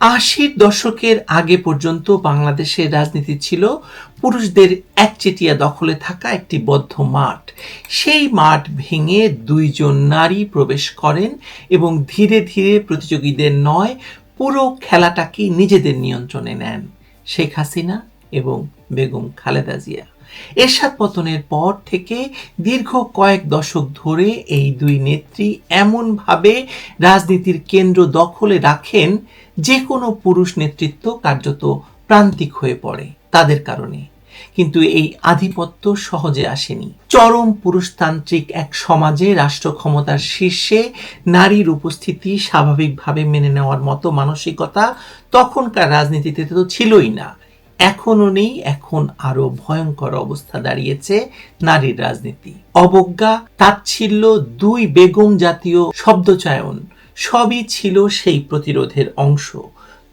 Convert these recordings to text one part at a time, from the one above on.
আশির দশকের আগে পর্যন্ত বাংলাদেশের রাজনীতি ছিল পুরুষদের একচেটিয়া দখলে থাকা একটি বদ্ধ মাঠ। সেই মাঠ ভেঙে দুইজন নারী প্রবেশ করেন এবং ধীরে ধীরে প্রতিযোগীদের নয়, পুরো খেলাটাকে নিজেদের নিয়ন্ত্রণে নেন শেখ হাসিনা এবং বেগম খালেদা জিয়া। এরশাদ পতনের পর থেকে দীর্ঘ কয়েক দশক ধরে এই দুই নেত্রী এমনভাবে রাজনীতির কেন্দ্র দখলে রাখেন যে কোনো পুরুষ নেতৃত্ব কার্যত প্রান্তিক হয়ে পড়ে, তাদের কারণে। কিন্তু এই আধিপত্য সহজে আসেনি। চরম পুরুষতান্ত্রিক এক সমাজে রাষ্ট্র ক্ষমতার শীর্ষে নারীর উপস্থিতি স্বাভাবিকভাবে মেনে নেওয়ার মতো মানসিকতা তখনকার রাজনীতিতে তো ছিলই না। এখনও নেই, এখন আরও ভয়ঙ্কর অবস্থা দাঁড়িয়েছে নারীর রাজনীতি। অবজ্ঞা, তাচ্ছিল্য, দুই বেগম জাতীয় শব্দচয়ন সবই ছিল সেই প্রতিরোধের অংশ।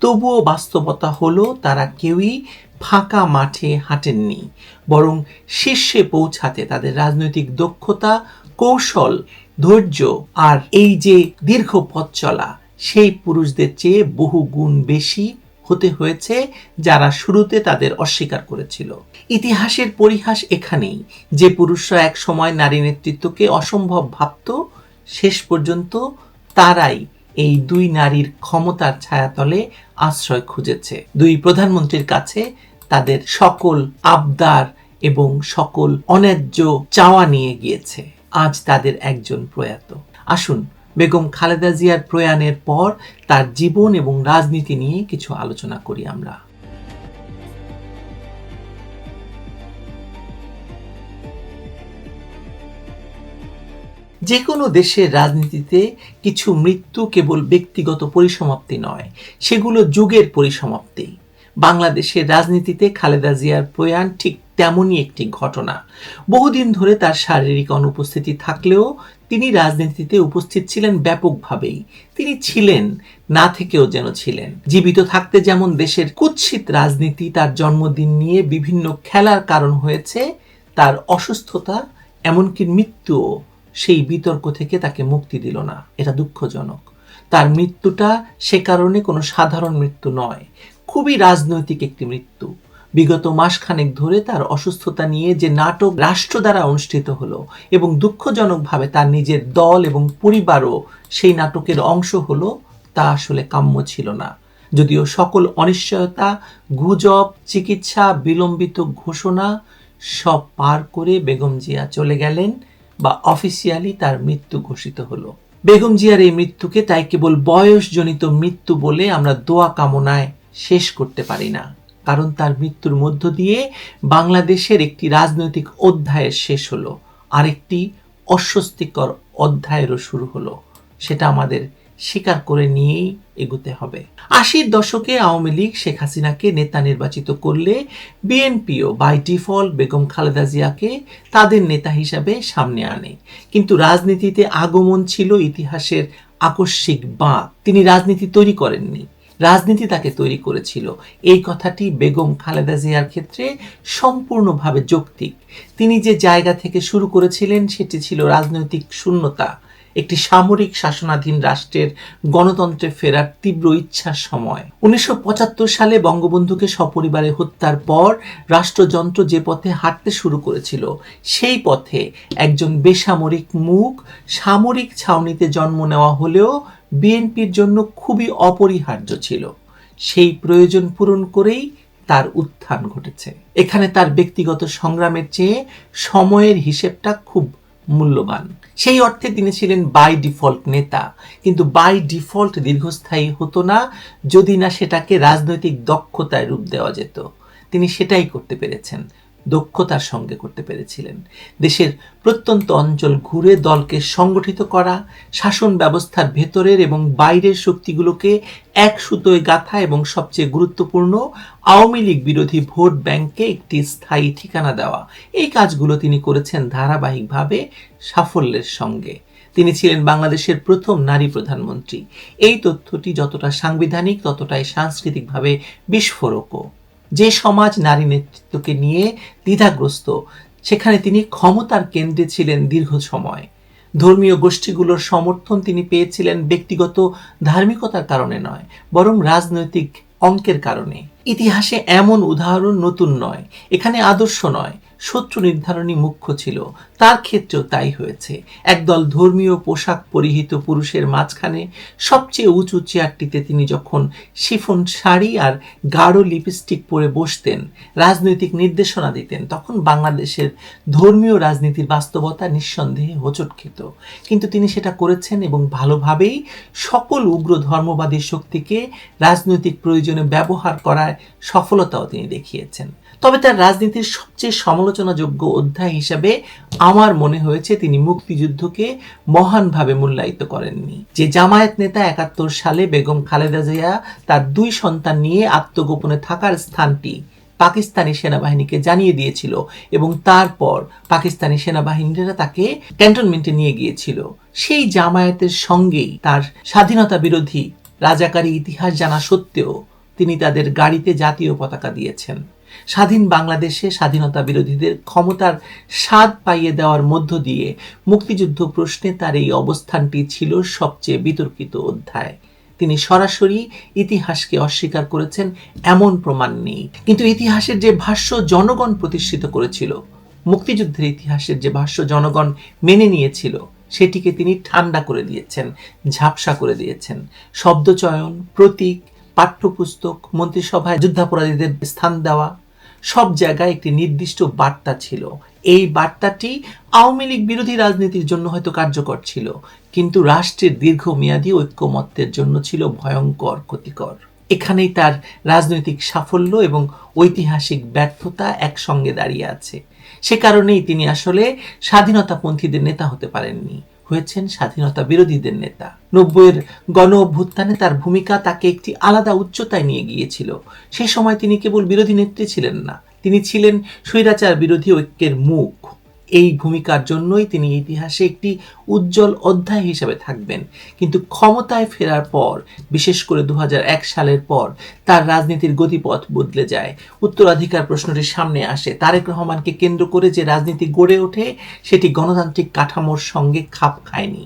তবুও বাস্তবতা হলো, তারা কেউই ফাঁকা মাঠে হাঁটেননি, বরং শীর্ষে পৌঁছাতে তাদের রাজনৈতিক দক্ষতা, কৌশল, ধৈর্য আর এই যে দীর্ঘ পথ চলা, সেই পুরুষদের চেয়ে বহু গুণ বেশি হতে হয়েছে যারা শুরুতে তাদের অস্বীকার করেছিল। ইতিহাসের পরিহাস এখানেই, যে পুরুষরা এক সময় নারী নেতৃত্বকে অসম্ভব ভাবত, শেষ পর্যন্ত তারাই এই দুই নারীর ক্ষমতার ছায়াতলে আশ্রয় খুঁজেছে। দুই প্রধানমন্ত্রীর কাছে তাদের সকল আবদার এবং সকল অন্যায্য চাওয়া নিয়ে গিয়েছে। আজ তাদের একজন প্রয়াত। আসুন, বেগম খালেদা জিয়ার প্রয়াণের পর তার জীবন এবং রাজনীতি নিয়ে কিছু আলোচনা করি আমরা। যে কোনো দেশের রাজনীতিতে কিছু মৃত্যু কেবল ব্যক্তিগত পরিসমাপ্তি নয়, সেগুলো যুগের পরিসমাপ্তি। বাংলাদেশের রাজনীতিতে খালেদা জিয়ার প্রয়াণ ঠিক তেমনই একটি ঘটনা। বহুদিন ধরে তার শারীরিক অনুপস্থিতি থাকলেও তিনি রাজনীতিতে উপস্থিত ছিলেন ব্যাপকভাবেই। তিনি ছিলেন, না থেকেও যেন ছিলেন। জীবিত থাকতে যেমন দেশের কুৎসিত রাজনীতি তার জন্মদিন নিয়ে বিভিন্ন খেলার কারণ হয়েছে, তার অসুস্থতা, এমনকি মৃত্যুও। সেই বিতর্ক থেকে তাকে মুক্তি দিল না। এটা দুঃখজনক। তার মৃত্যুটা সে কারণে কোনো সাধারণ মৃত্যু নয়। খুবই রাজনৈতিক একটি মৃত্যু। বিগত মাসখানেক ধরে তার অসুস্থতা নিয়ে যে নাটক রাষ্ট্র দ্বারা অনুষ্ঠিত হলো এবং দুঃখজনকভাবে তার নিজের দল এবং পরিবারও সেই নাটকের অংশ হলো, তা আসলে কাম্য ছিল না। যদিও সকল অনিশ্চয়তা, গুজব, চিকিৎসা, বিলম্বিত ঘোষণা সব পার করে বেগম জিয়া চলে গেলেন। বা অফিসিয়ালি তার মৃত্যু ঘোষিত হলো। বেগম জিয়ার এই মৃত্যুকে তাই কেবল বয়সজনিত মৃত্যু বলে আমরা দোয়া কামনায় শেষ করতে পারি না। কারণ তার মৃত্যুর মধ্য দিয়ে বাংলাদেশের একটি রাজনৈতিক অধ্যায়ের শেষ হলো। আরেকটি অস্বস্তিকর অধ্যায়েরও শুরু হলো। সেটা আমাদের স্বীকার করে নিয়েই এগুতে হবে। আশির দশকে আওয়ামী লীগ শেখ হাসিনাকে নেতা নির্বাচিত করলে বিএনপিও বাই ডিফল্ট বেগম খালেদা জিয়াকে তাদের নেতা হিসাবে সামনে আনে। কিন্তু রাজনীতিতে আগমন ছিল ইতিহাসের আকস্মিক বাঁক। তিনি রাজনীতি তৈরি করেননি। রাজনীতি তাকে তৈরি করেছিল। এই কথাটি বেগম খালেদা জিয়ার ক্ষেত্রে সম্পূর্ণভাবে যৌক্তিক। তিনি যে জায়গা থেকে শুরু করেছিলেন সেটি ছিল রাজনৈতিক শূন্যতা। একটি সামরিক শাসনাধীন রাষ্ট্রের গণতন্ত্রে ফেরার তীব্র ইচ্ছার সময়। উনিশশো পঁচাত্তর সালে বঙ্গবন্ধুকে সপরিবারে হত্যার পর রাষ্ট্রযন্ত্র যে পথে হাঁটতে শুরু করেছিল, সেই পথে একজন বেসামরিক মুখ সামরিক ছাউনিতে জন্ম নেওয়া হলেও বিএনপির জন্য খুবই অপরিহার্য ছিল। সেই প্রয়োজন পূরণ করেই তার উত্থান ঘটেছে। এখানে তার ব্যক্তিগত সংগ্রামের চেয়ে সময়ের হিসেবটা খুব মূল্যবান। সেই অর্থে তিনি ছিলেন বাই ডিফল্ট নেতা। কিন্তু বাই ডিফল্ট দীর্ঘস্থায়ী হতো না, যদি না সেটাকে রাজনৈতিক দক্ষতায় রূপ দেওয়া যেত। তিনি সেটাই করতে পেরেছেন। দক্ষতার সঙ্গে করতে পেরেছিলেন। দেশের প্রত্যন্ত অঞ্চল ঘুরে দলকে সংগঠিত করা, শাসন ব্যবস্থার ভেতরের এবং বাইরের শক্তিগুলোকে এক সুতোয় গাথা এবং সবচেয়ে গুরুত্বপূর্ণ, আওয়ামী লীগ বিরোধী ভোট ব্যাংকে একটি স্থায়ী ঠিকানা দেওয়া। এই কাজগুলো তিনি করেছেন ধারাবাহিকভাবে সাফল্যের সঙ্গে। তিনি ছিলেন বাংলাদেশের প্রথম নারী প্রধানমন্ত্রী। এই তথ্যটি যতটা সাংবিধানিক, ততটাই সাংস্কৃতিকভাবে বিস্ফোরকও। যে সমাজ নারী নেতৃত্বকে নিয়ে দ্বিধাগ্রস্ত, সেখানে তিনি ক্ষমতার কেন্দ্রে ছিলেন দীর্ঘ সময়। ধর্মীয় গোষ্ঠীগুলোর সমর্থন তিনি পেয়েছিলেন ব্যক্তিগত ধার্মিকতার কারণে নয়, বরং রাজনৈতিক অঙ্কের কারণে। ইতিহাসে এমন উদাহরণ নতুন নয়, এখানে আদর্শ নয় শত্রু নির্ধারণী মুখ্য ছিল। তার ক্ষেত্রেও তাই হয়েছে। একদল ধর্মীয় পোশাক পরিহিত পুরুষের মাঝখানে সবচেয়ে উঁচু চেয়ারটিতে তিনি যখন শিফন শাড়ি আর গাঢ় লিপস্টিক পরে বসতেন, রাজনৈতিক নির্দেশনা দিতেন, তখন বাংলাদেশের ধর্মীয় রাজনীতির বাস্তবতা নিঃসন্দেহে হোঁচট খেত কিন্তু তিনি সেটা করেছেন এবং ভালোভাবেই সকল উগ্র ধর্মবাদী শক্তিকে রাজনৈতিক প্রয়োজনে ব্যবহার করায় সফলতাও তিনি দেখিয়েছেন। তবে তার রাজনীতির সবচেয়ে সমালোচনাযোগ্য অধ্যায় হিসাবে আমার মনে হয়েছে তিনি মুক্তিযুদ্ধকে মহানভাবে মূল্যায়িত করেননি। যে জামায়াত নেতা একাত্তর সালে বেগম খালেদা জিয়া তার দুই সন্তান নিয়ে আত্মগোপনে থাকার স্থানটি পাকিস্তানি সেনাবাহিনীকে জানিয়ে দিয়েছিল এবং তারপর পাকিস্তানি সেনাবাহিনীরা তাকে ক্যান্টনমেন্টে নিয়ে গিয়েছিল। সেই জামায়াতের সঙ্গেই তার স্বাধীনতা বিরোধী রাজাকারী ইতিহাস জানা সত্ত্বেও তিনি তাদের গাড়িতে জাতীয় পতাকা দিয়েছেন। স্বাধীন বাংলাদেশে স্বাধীনতা বিরোধীদের ক্ষমতার স্বাদ পাইয়ে দেওয়ার মধ্য দিয়ে মুক্তিযুদ্ধ প্রশ্নে তার এই অবস্থানটি ছিল সবচেয়ে বিতর্কিত অধ্যায়। তিনি সরাসরি ইতিহাসকে অস্বীকার করেছেন, এমন প্রমাণ নেই। কিন্তু ইতিহাসের যে ভাষ্য জনগণ প্রতিষ্ঠিত করেছিল, মুক্তিযুদ্ধের ইতিহাসের যে ভাষ্য জনগণ মেনে নিয়েছিল, সেটিকে তিনি ঠান্ডা করে দিয়েছেন, ঝাপসা করে দিয়েছেন। শব্দচয়ন, প্রতীক, পাঠ্যপুস্তক, মন্ত্রিসভায় যুদ্ধাপরাধীদের স্থান দেওয়া সব জায়গায় একটি নির্দিষ্ট বার্তা ছিল। এই বার্তাটি আওয়ামী লীগ বিরোধী রাজনীতির জন্য হয়তো কার্যকর ছিল, কিন্তু রাষ্ট্রের দীর্ঘমেয়াদী ঐক্যমত্যের জন্য ছিল ভয়ঙ্কর ক্ষতিকর। এখানেই তার রাজনৈতিক সাফল্য এবং ঐতিহাসিক ব্যর্থতা একসঙ্গে দাঁড়িয়ে আছে। সে কারণেই তিনি আসলে স্বাধীনতাপন্থীদের নেতা হতে পারেননি। হয়েছেন স্বাধীনতা বিরোধীদের নেতা। নব্বইয়ের গণ অভ্যুত্থানে তার ভূমিকা তাকে একটি আলাদা উচ্চতায় নিয়ে গিয়েছিল। সে সময় তিনি কেবল বিরোধী নেত্রী ছিলেন না, তিনি ছিলেন স্বৈরাচার বিরোধী ঐক্যের মুখ। এই ভূমিকার জন্যই তিনি ইতিহাসে একটি উজ্জ্বল অধ্যায় হিসেবে থাকবেন। কিন্তু ক্ষমতায় ফেরার পর, বিশেষ করে দু সালের পর, তার রাজনীতির গতিপথ বদলে যায়। উত্তরাধিকার প্রশ্নটি সামনে আসে। তারেক রহমানকে কেন্দ্র করে যে রাজনীতি গড়ে ওঠে, সেটি গণতান্ত্রিক কাঠামোর সঙ্গে খাপ খায়নি।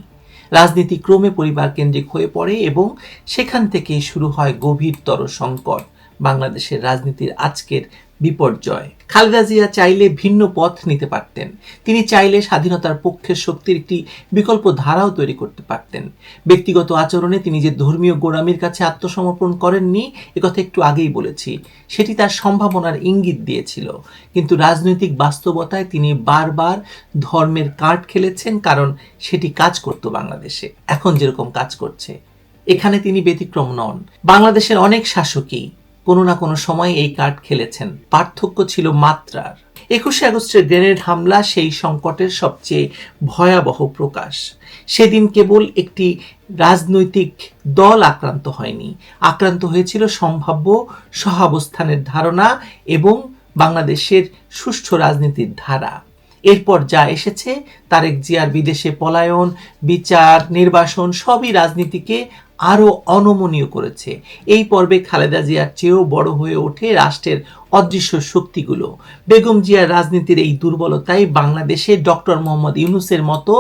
রাজনীতি ক্রমে পরিবার কেন্দ্রিক হয়ে পড়ে এবং সেখান থেকেই শুরু হয় গভীরতর সংকট। বাংলাদেশের রাজনীতির আজকের বিপর্যয়। খালেদা জিয়া চাইলে ভিন্ন পথ নিতে পারতেন। তিনি চাইলে স্বাধীনতার পক্ষের শক্তির একটি বিকল্প ধারাও তৈরি করতে পারতেন। ব্যক্তিগত আচরণে তিনি যে ধর্মীয় গোড়ামির কাছে আত্মসমর্পণ করেননি একথা একটু আগেই বলেছি। সেটি তার সম্ভাবনার ইঙ্গিত দিয়েছিল। কিন্তু রাজনৈতিক বাস্তবতায় তিনি বারবার ধর্মের কার্ড খেলেছেন, কারণ সেটি কাজ করত বাংলাদেশে। এখন যেরকম কাজ করছে। এখানে তিনি ব্যতিক্রম নন। বাংলাদেশের অনেক শাসকই কোনো না কোনো সময় এই কার্ড খেলেছেন। পার্থক্য ছিল মাত্রার। একুশে আগস্টের গ্রেনেড হামলা সেই সংকটের সবচেয়ে ভয়াবহ প্রকাশ। সেদিন কেবল একটি রাজনৈতিক দল আক্রান্ত হয়নি। আক্রান্ত হয়েছিল সম্ভাব্য সহাবস্থানের ধারণা এবং বাংলাদেশের সুষ্ঠু রাজনীতির ধারা। এরপর যা এসেছে, তারেক জিয়ার বিদেশে পলায়ন, বিচার, নির্বাসন সবই রাজনীতিকে আরও অনমনীয় করেছে। এই পর্বে খালেদা জিয়ার চেয়েও বড় হয়ে ওঠে রাষ্ট্রের অদৃশ্য শক্তিগুলো। বেগম জিয়ার রাজনীতির এই দুর্বলতাই বাংলাদেশে ডক্টর মোহাম্মদ ইউনুসের মতো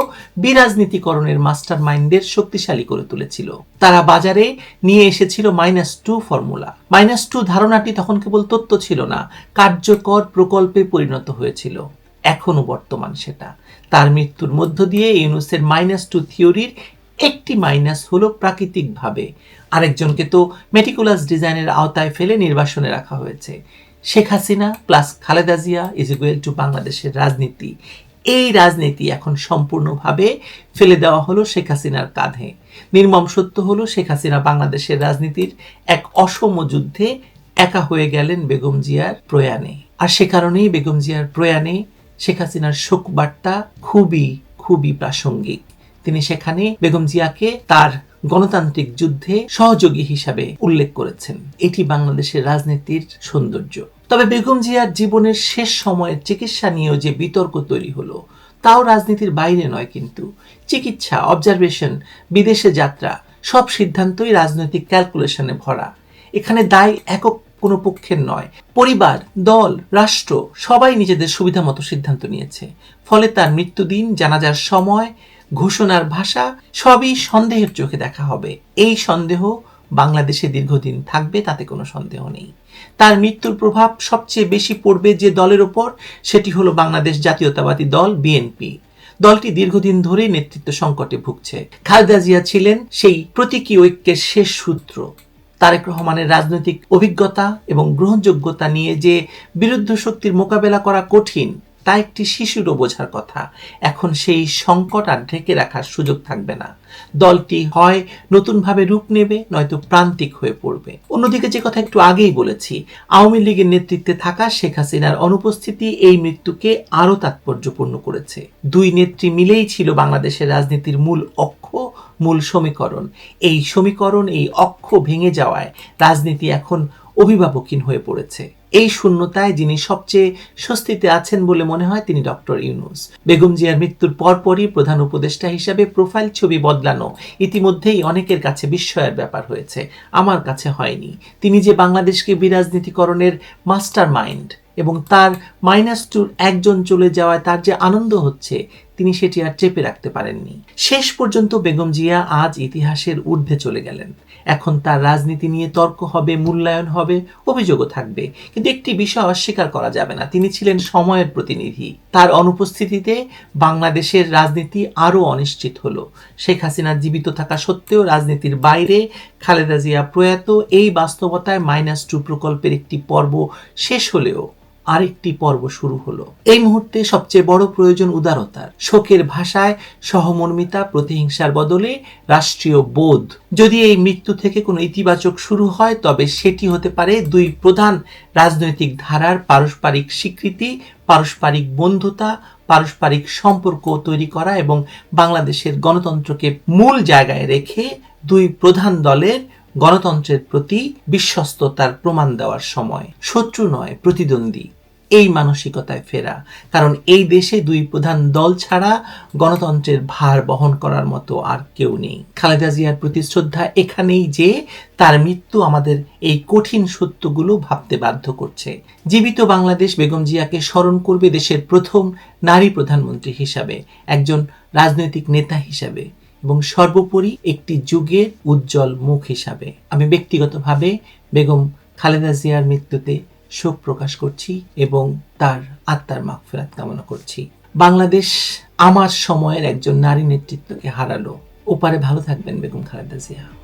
বিরাজনীতিকরণের মাস্টার মাইন্ডের শক্তিশালী করে তুলেছিল। তারা বাজারে নিয়ে এসেছিল minus two formula. Minus two ধারণাটি তখন কেবল তথ্য ছিল না, কার্যকর প্রকল্পে পরিণত হয়েছিল। এখনও বর্তমান সেটা। তার মৃত্যুর মধ্য দিয়ে ইউনুসের মাইনাস টু থিওরির একটি মাইনাস হলো প্রাকৃতিকভাবে। আরেকজনকে তো মেটিকুলাস ডিজাইনের আওতায় ফেলে নির্বাসনে রাখা হয়েছে। Sheikh Hasina plus Khaleda Zia is equal to বাংলাদেশের রাজনীতি। এই রাজনীতি এখন সম্পূর্ণভাবে ফেলে দেওয়া হলো শেখ হাসিনার কাঁধে। নির্মম সত্য হলো শেখ হাসিনা বাংলাদেশের রাজনীতির এক অসম যুদ্ধে একা হয়ে গেলেন বেগম জিয়ার প্রয়াণে। আর সে কারণেই বেগম জিয়ার প্রয়াণে শেখ হাসিনার শোক বার্তা খুবই খুবই প্রাসঙ্গিক। তিনি সেখানে বেগম জিয়াকে তার গণতান্ত্রিক যুদ্ধে সহযোগী হিসাবে উল্লেখ করেছেন। এটি বাংলাদেশের রাজনীতির সৌন্দর্য। তবে বেগম জিয়ার জীবনের শেষ সময়ের চিকিৎসা নিয়েও যে বিতর্ক তৈরি হলো, তাও রাজনীতির বাইরে নয় কিন্তু। চিকিৎসা অবজারভেশন বিদেশে যাত্রা, সব সিদ্ধান্তই রাজনৈতিক ক্যালকুলেশনে ভরা। এখানে দায় একক কোনো পক্ষের নয়। পরিবার, দল, রাষ্ট্র সবাই নিজেদের সুবিধা মতো সিদ্ধান্ত নিয়েছে। ফলে তার মৃত্যুদিন, জানাজার সময়, ঘোষণার ভাষা সবই সন্দেহের চোখে দেখা হবে। এই সন্দেহ বাংলাদেশে দীর্ঘদিন থাকবে, তাতে কোনো সন্দেহ নেই। তার মৃত্যুর প্রভাব সবচেয়ে বেশি পড়বে যে দলের ওপর, সেটি হলো বাংলাদেশ জাতীয়তাবাদী দল, বিএনপি। দলটি দীর্ঘদিন ধরে নেতৃত্ব সংকটে ভুগছে। খালেদা জিয়া ছিলেন সেই প্রতীকী ঐক্যের শেষ সূত্র। তারেক রহমানের রাজনৈতিক অভিজ্ঞতা এবং গ্রহণযোগ্যতা নিয়ে যে বিরুদ্ধ শক্তির মোকাবেলা করা কঠিন তা একটি শিশুরও বোঝার কথা। এখন সেই সংকট আর ঢেকে রাখার সুযোগ থাকবে না। দলটি হয় নতুনভাবে রূপ নেবে, নয়তো প্রান্তিক হয়ে পড়বে। অন্যদিকে যে কথা একটু আগেই বলেছি, আওয়ামী লীগের নেতৃত্বে থাকা শেখ হাসিনার অনুপস্থিতি এই মৃত্যুকে আরও তাৎপর্যপূর্ণ করেছে। দুই নেত্রী মিলেই ছিল বাংলাদেশের রাজনীতির মূল অক্ষ, মূল সমীকরণ। এই সমীকরণ, এই অক্ষ ভেঙে যাওয়ায় রাজনীতি এখন অভিভাবকহীন হয়ে পড়েছে। এই শূন্যতায় যিনি সবচেয়ে স্বস্তিতে আছেন বলে মনে হয় তিনি ডক্টর ইউনুস। বেগম জিয়ার মৃত্যুর পরপরই প্রধান উপদেষ্টা হিসাবে প্রোফাইল ছবি বদলানো ইতিমধ্যেই অনেকের কাছে বিস্ময়ের ব্যাপার হয়েছে। আমার কাছে হয়নি। তিনি যে বাংলাদেশকে বিরাজনীতিকরণের মাস্টার মাইন্ড এবং তার মাইনাস টুর একজন চলে যাওয়ায় তার যে আনন্দ হচ্ছে তিনি সেটি আর চেপে রাখতে পারেননি। শেষ পর্যন্ত বেগম জিয়া আজ ইতিহাসের ঊর্ধ্বে চলে গেলেন। এখন তার রাজনীতি নিয়ে তর্ক হবে, মূল্যায়ন হবে, অভিযোগও থাকবে। কিন্তু একটি বিষয় অস্বীকার করা যাবে না। তিনি ছিলেন সময়ের প্রতিনিধি। তার অনুপস্থিতিতে বাংলাদেশের রাজনীতি আরও অনিশ্চিত হলো। শেখ হাসিনার জীবিত থাকা সত্ত্বেও রাজনীতির বাইরে খালেদা জিয়া প্রয়াত। এই বাস্তবতায় মাইনাস টু প্রকল্পের একটি পর্ব শেষ হলেও আরেকটি পর্ব শুরু হলো। এই মুহূর্তে সবচেয়ে বড় প্রয়োজন উদারতার। শোকের ভাষায় সহমর্মিতা, প্রতিহিংসার বদলে রাষ্ট্রীয় বোধ। যদি এই মৃত্যু থেকে কোনো ইতিবাচক শুরু হয়, তবে সেটি হতে পারে দুই প্রধান রাজনৈতিক ধারার পারস্পরিক স্বীকৃতি, পারস্পরিক বন্ধুতা, পারস্পরিক সম্পর্ক তৈরি করা এবং বাংলাদেশের গণতন্ত্রকে মূল জায়গায় রেখে দুই প্রধান দলের গণতন্ত্রের প্রতি বিশ্বস্ততার প্রমাণ দেওয়ার সময়। শত্রু নয়, প্রতিদ্বন্দ্বী। এই মানসিকতায় ফেরা। কারণ এই দেশে দুই প্রধান দল ছাড়া গণতন্ত্রের ভার বহন করার মতো আর কেউ নেই। খালেদা জিয়ার প্রতি শ্রদ্ধা এখানেই যে, তার মৃত্যু আমাদের এই কঠিন সত্যগুলো ভাবতে বাধ্য করছে। জীবিত বাংলাদেশ বেগম জিয়াকে স্মরণ করবে দেশের প্রথম নারী প্রধানমন্ত্রী হিসাবে, একজন রাজনৈতিক নেতা হিসাবে, এবং সর্বোপরি একটি যুগের উজ্জ্বল মুখ হিসাবে। আমি ব্যক্তিগতভাবে বেগম খালেদা জিয়ার মৃত্যুতে শোক প্রকাশ করছি এবং তার আত্মার মাগফেরাত কামনা করছি। বাংলাদেশ আমার সময়ের একজন নারী নেতৃত্বকে হারালো। ওপারে ভালো থাকবেন বেগম খালেদা জিয়া।